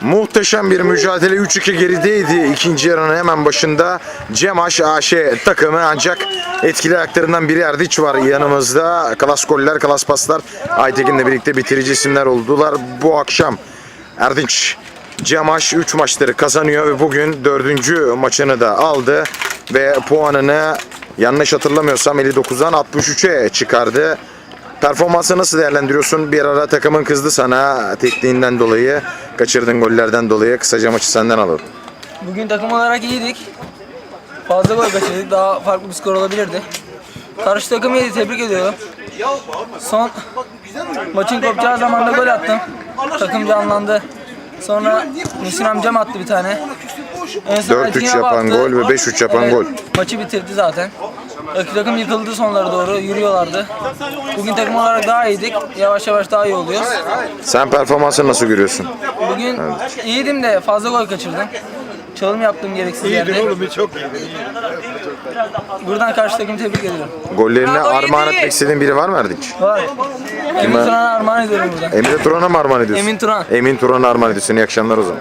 Muhteşem bir mücadele 3-2 gerideydi. İkinci yarının hemen başında Cemaş AŞ takımı ancak etkili ayaklarından biri Erdiç var yanımızda. Klas goller, klas paslar Aytekin'le birlikte bitirici isimler oldular bu akşam. Erdinç Cemaş 3 maçları kazanıyor ve bugün 4. maçını da aldı ve puanını yanlış hatırlamıyorsam 59'dan 63'e çıkardı. Performansı nasıl değerlendiriyorsun? Bir ara takımın kızdı sana tekniğinden dolayı, kaçırdığın gollerden dolayı. Kısaca maçı senden alalım. Bugün takım olarak iyiydik. Fazla gol kaçırdık. Daha farklı bir skor olabilirdi. Karşı takım iyiydi. Tebrik ediyorum. Son maçın kopacağı zamanda gol attım. Takım canlandı. Sonra Muhsin amcam attı bir tane. En son 4-3 Erkin abi yapan attı. gol ve 5-3 yapan Evet, gol. Maçı bitirdi zaten. Rakip takım yıkıldı sonlara doğru. Yürüyorlardı. Bugün takım olarak daha iyiydik. Yavaş yavaş daha iyi oluyoruz. Sen performansını nasıl görüyorsun? Bugün iyiydim de fazla gol kaçırdım. Çalım yaptım gereksiz yerde. oğlum çok iyi. Buradan karşı takımı tebrik ediyorum. Gollerine armağan yedi. etmek istediğin biri var mı Erdinç? Var. Emin Turan'a armağan ediyorum buradan. Emre Turan'a mı armağan ediyorsun? Emin Turan. Emin Turan'a armağan ediyorsun. İyi akşamlar o zaman.